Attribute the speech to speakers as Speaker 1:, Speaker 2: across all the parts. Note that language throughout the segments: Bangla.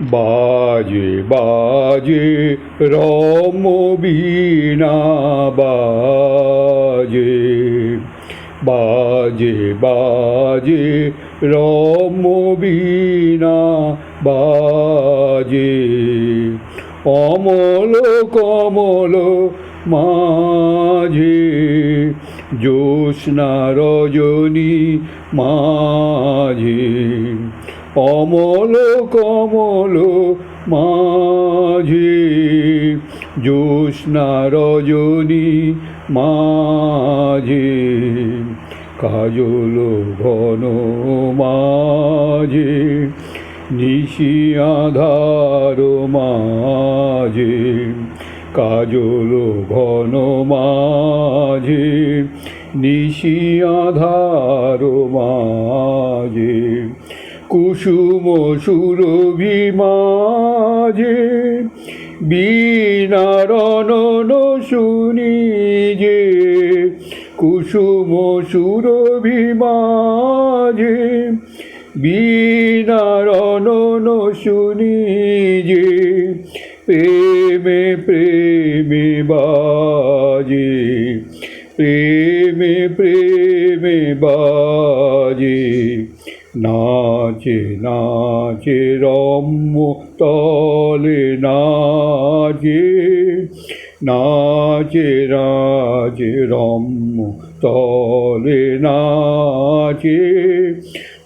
Speaker 1: বাজে বাজে, রম বীণা বাজে। বাজে বাজে, রম বীণা বাজে। অমল, কমল মাঝে, জ্যোৎস্না রজনী মাঝে। অমল কমল মাঝে, জ্যোৎস্না রজনী মাঝে, কাজল ঘন মাঝে, নিশি আধার মাঝে, কাজল ঘন মাঝে, নিশি আধার মাঝে। কুসুম সুরভি মাঝে বীণারণ শুনি যে, কুসুম সুরভি মাঝে বীণারণ শুনি যে, প্রেমে প্রেমে বাজে, প্রেমে প্রেমে বাজে। নাচে নাচে রম্য তলে নাচে। নাচে রাজে রম্য তলে নাচে।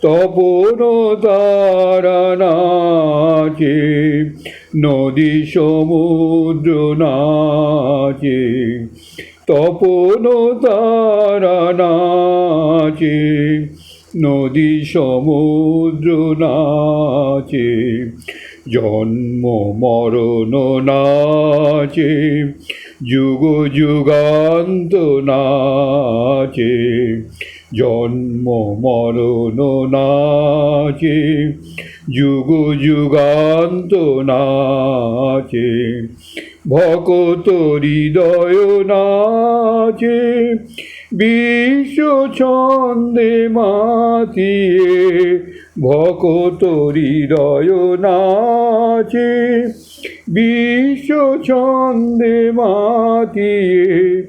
Speaker 1: তপন তারা নাচে, নদী সমুদ্র নাচে। তপন তারা নাচে নদী সমুদ্র নাচে, জন্ম মরণ নাচে, যুগ যুগান্ত নাচে, জন্ম মরণ নাচে, যুগ যুগান্ত নাচে। ভকত হৃদয় নাচে, বিশ্ব ছন্দে মাতিয়ে ভকত হৃদয় নাচে, বিশ্ব ছন্দে মাতিয়ে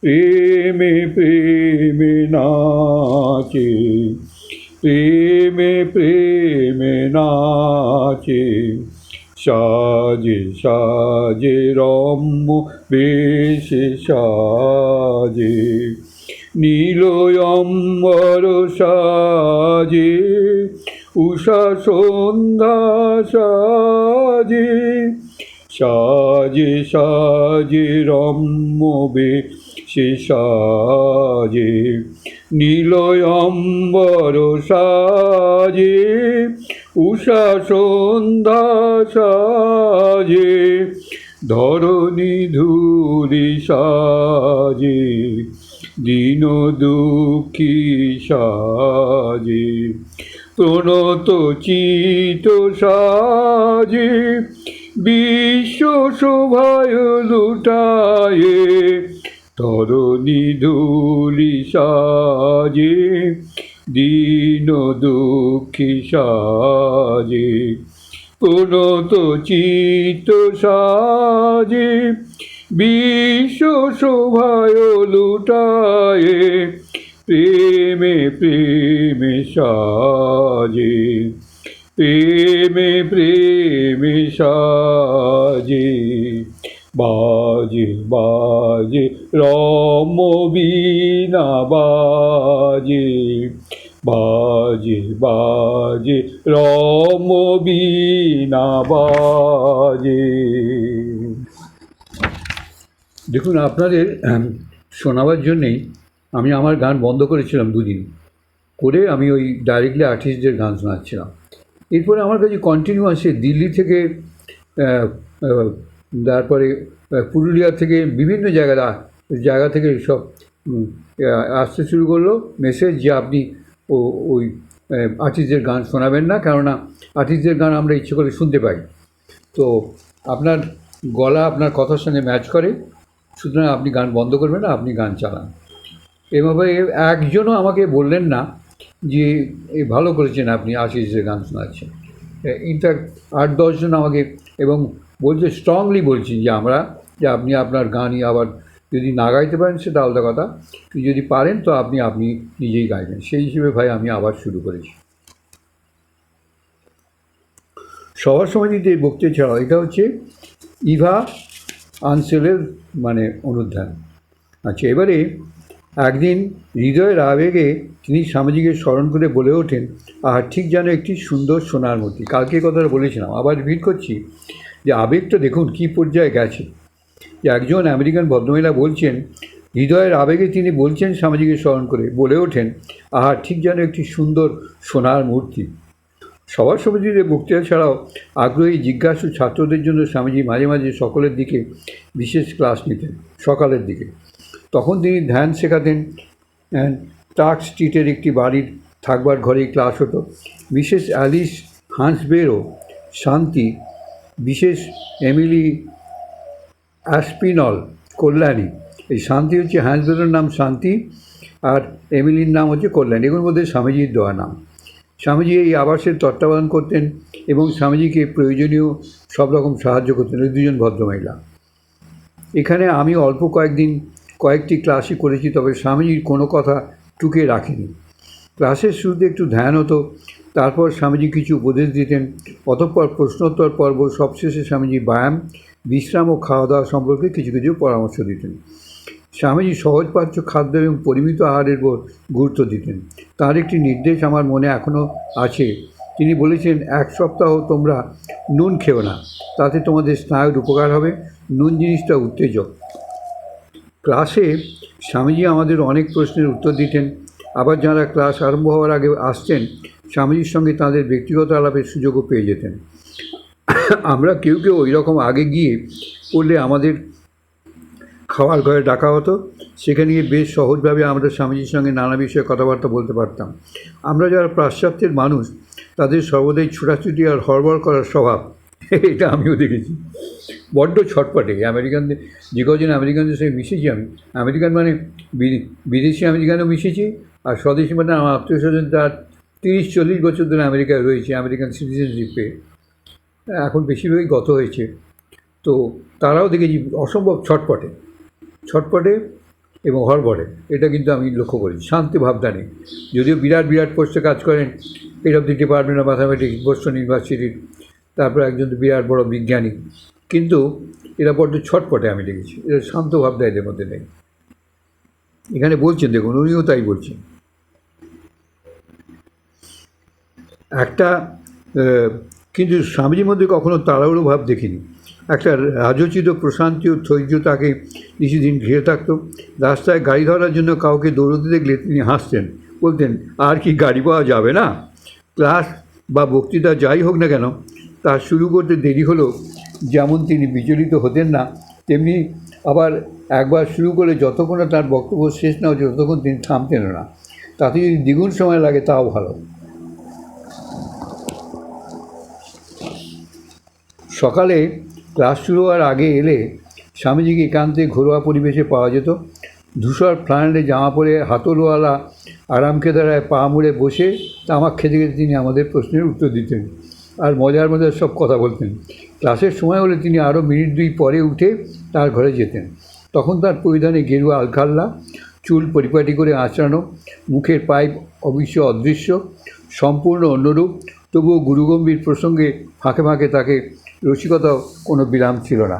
Speaker 1: প্রেমে প্রেমে নাচে, প্রেমে প্রেমে নাচে। সাজে সাজে রম্য বেশে সাজে। নীলয়ম্বর সাজে, উষা সন্ধ্যা সাজে। সাজে সাজে রম্য বেশে সাজে নীলয়ম্বর সাজে। উষা সন্ধ্যা সাজে, ধরণী ধূলি সাজে, দীন দুঃখী সাজে, প্রণত চিত সাজে, বিশ্ব শোভায় লুটায়ে তরণী ধূলি সাজে দীন দুঃখী সাজে প্রণত চিত সাজে, বিশ্ব শোভায় লুটায়ে, প্রেমে প্রেমে সাজে, প্রেমে প্রেমে সাজে, বাজে বাজে, রম বীণা বাজে। বাজে বাজে, রম বীণা বাজে। দেখুন, আপনাদের শোনাবার জন্যেই আমি আমার গান বন্ধ করেছিলাম দুদিন। করে আমি ওই ডাইরেক্টলি আর্টিস্টদের গান শোনাচ্ছিলাম। এরপরে আমার কাছে কন্টিনিউ আসে দিল্লি থেকে তারপরে পুরুলিয়া থেকে বিভিন্ন জায়গা জায়গা থেকে সব আসতে শুরু করল। মেসেজ যে আপনি ও ওই আর্টিস্টদের গান শোনাবেন না, কেননা আর্টিস্টদের গান আমরা ইচ্ছে করে শুনতে পাই। তো আপনার গলা আপনার কথার সঙ্গে ম্যাচ করে, সুতরাং আপনি গান বন্ধ করবেন না, আপনি গান চালান। এভাবে একজনও আমাকে বললেন না যে ভালো করেছেন আপনি আশিসের গান শোনাচ্ছেন। ইনফ্যাক্ট আট দশজন আমাকে এবং বলছে স্ট্রংলি বলছি যে আমরা, যে আপনি আপনার গানই আবার যদি না গাইতে পারেন, সেটা আলাদা কথা। যদি পারেন, তো আপনি আপনি নিজেই গাইবেন। সেই হিসেবে ভাই আমি আবার শুরু করেছি। সবার সমাধিতে বক্তৃতা ছাড়াও, এটা হচ্ছে ইভা আনসেলের মানে অনুধ্যান। আচ্ছা এবারে একদিন হৃদয়ের আবেগে তিনি স্বামীজিকে স্মরণ করে বলে ওঠেন আর ঠিক যেন একটি সুন্দর সোনার মূর্তি। কালকে এই কথাটা বলেছিলাম। আবার রিপিট করছি যে আবেগটা দেখুন, কী পর্যায়ে গেছে। একজন আমেরিকান ভদ্রমহিলা বলছেন, হৃদয়ের আবেগে তিনি বলছেন স্বামীজিকে স্মরণ করে, বলে ওঠেন, আহা, ঠিক যেন একটি সুন্দর সোনার মূর্তি। সবার সমিতিতে বক্তৃতা ছাড়াও আগ্রহী জিজ্ঞাসু ছাত্রদের জন্য স্বামীজি মাঝে মাঝে সকলের দিকে বিশেষ ক্লাস নিতেন, সকালের দিকে। তখন তিনি ধ্যান শেখাতেন টার্ক স্ট্রিটের একটি বাড়ির থাকবার ঘরেই ক্লাস হতো। মিসেস অ্যালিস হান্সবেরও শান্তি, বিশেষ এমিলি অ্যাসপিনল কল্যাণী। এই শান্তি হচ্ছে হ্যান্সবেরোর নাম শান্তি আর এমিলির নাম হচ্ছে কল্যাণী। এগুলোর মধ্যে স্বামীজির দেওয়া নাম। স্বামীজি এই আবাসের তত্ত্বাবধান করতেন এবং স্বামীজিকে প্রয়োজনীয় সব রকম সাহায্য করতেন। ওই দুজন ভদ্রমহিলা। এখানে আমি অল্প কয়েকদিন কয়েকটি ক্লাসই করেছি, তবে স্বামীজির কোনো কথা টুকে রাখিনি। ক্লাসের শুরুতে একটু ধ্যান হতো, তারপর স্বামীজি কিছু উপদেশ দিতেন। অতঃপর প্রশ্নোত্তর পর্ব সবশেষে স্বামীজি ব্যায়াম বিশ্রাম ও খাওয়া দাওয়া সম্পর্কে কিছু কিছু পরামর্শ দিতেন। স্বামীজি সহজপাচ্য খাদ্য এবং পরিমিত আহারের উপর গুরুত্ব দিতেন। তার একটি নির্দেশ আমার মনে এখনও আছে। তিনি বলেছেন, এক সপ্তাহ তোমরা নুন খেও না। তাতে তোমাদের স্নায়ুর উপকার হবে। নুন জিনিসটা উত্তেজক। ক্লাসে স্বামীজি আমাদের অনেক প্রশ্নের উত্তর দিতেন। আবার যারা ক্লাস আরম্ভ হওয়ার আগে আসতেন, স্বামীজির সঙ্গে তাদের ব্যক্তিগত আলাপের সুযোগও পেয়ে যেতেন। আমরা কেউ কেউ ওই রকম আগে গিয়ে পড়লে আমাদের খাওয়ার ঘরে ডাকা হতো। সেখানে গিয়ে বেশ সহজভাবে আমরা স্বামীজির সঙ্গে নানা বিষয়ে কথাবার্তা বলতে পারতাম। আমরা যারা পাশ্চাত্যের মানুষ, তাদের সর্বদাই ছোটাছুটি আর হড়বড় করার স্বভাব, এটা আমিও দেখেছি। বড্ড ছটপটে। আমেরিকানদের যে কজন আমেরিকানদের সঙ্গে মিশেছি আমি। আমেরিকান মানে বিদেশি আমেরিকানও মিশেছি আর স্বদেশি মানে আমার আত্মীয় স্বজন তার তিরিশ, চল্লিশ বছর ধরে আমেরিকায় রয়েছে, আমেরিকান সিটিজেনশিপে। এখন বেশিরভাগই গত হয়েছে। তো তারাও দেখেছি অসম্ভব ছটপটে। ছটপটে এবং হড়বড়ে। এটা কিন্তু আমি লক্ষ্য করেছি। শান্তি ভাবনা নেই। যদিও বিরাট বিরাট পোস্টে কাজ করেন head of the department of mathematics Boston ইউনিভার্সিটির তারপরে একজন তো বিরাট বড় বিজ্ঞানী। কিন্তু এরা বড্ড ছটপটে আমি দেখেছি। এরা শান্ত ভাবনা এদের মধ্যে নেই। এখানে বলছেন, দেখুন, উনিও তাই বলছেন। একটা কিন্তু স্বামীজির মধ্যে কখনো তাড়াহুড়ো ভাব দেখিনি। একটা রাজোচিত প্রশান্তি ও ধৈর্য তাকে কিছুদিন ঘিরে থাকত। রাস্তায় গাড়ি ধরার জন্য কাউকে দৌড়তে দেখলে তিনি হাসতেন, বলতেন, আর কি গাড়ি পাওয়া যাবে না? ক্লাস বা বক্তৃতা যাই হোক না কেন, তা শুরু করতে দেরি হলো, যেমন তিনি বিচলিত হতেন না, তেমনি আবার একবার শুরু করে যতক্ষণ তার বক্তব্য শেষ না হচ্ছে, ততক্ষণ তিনি থামতেন না। তাতে যদি দ্বিগুণ সময় লাগে, তাও ভালো। সকালে ক্লাস শুরু হওয়ার আগে এলে স্বামীজিকে একান্তে ঘরোয়া পরিবেশে পাওয়া যেত? ধূসর ফ্লানেলে জামা পরে হাতলওয়ালা আরাম কেদারায় পা মুড়ে বসে তামাক খেতে খেতে তিনি আমাদের প্রশ্নের উত্তর দিতেন আর মজার মজার সব কথা বলতেন। ক্লাসের সময় হলে তিনি আরও মিনিট দুই পরে উঠে তার ঘরে যেতেন। তখন তার পরিধানে গেরুয়া আলখাল্লা, চুল পরিপাটি করে আঁচড়ানো, মুখের পাইপ অবশ্য অদৃশ্য, সম্পূর্ণ অন্যরূপ, তবুও গুরুগম্ভীর প্রসঙ্গে ফাঁকে ফাঁকে তাকে রসিকতাও কোনো বিরাম ছিল না।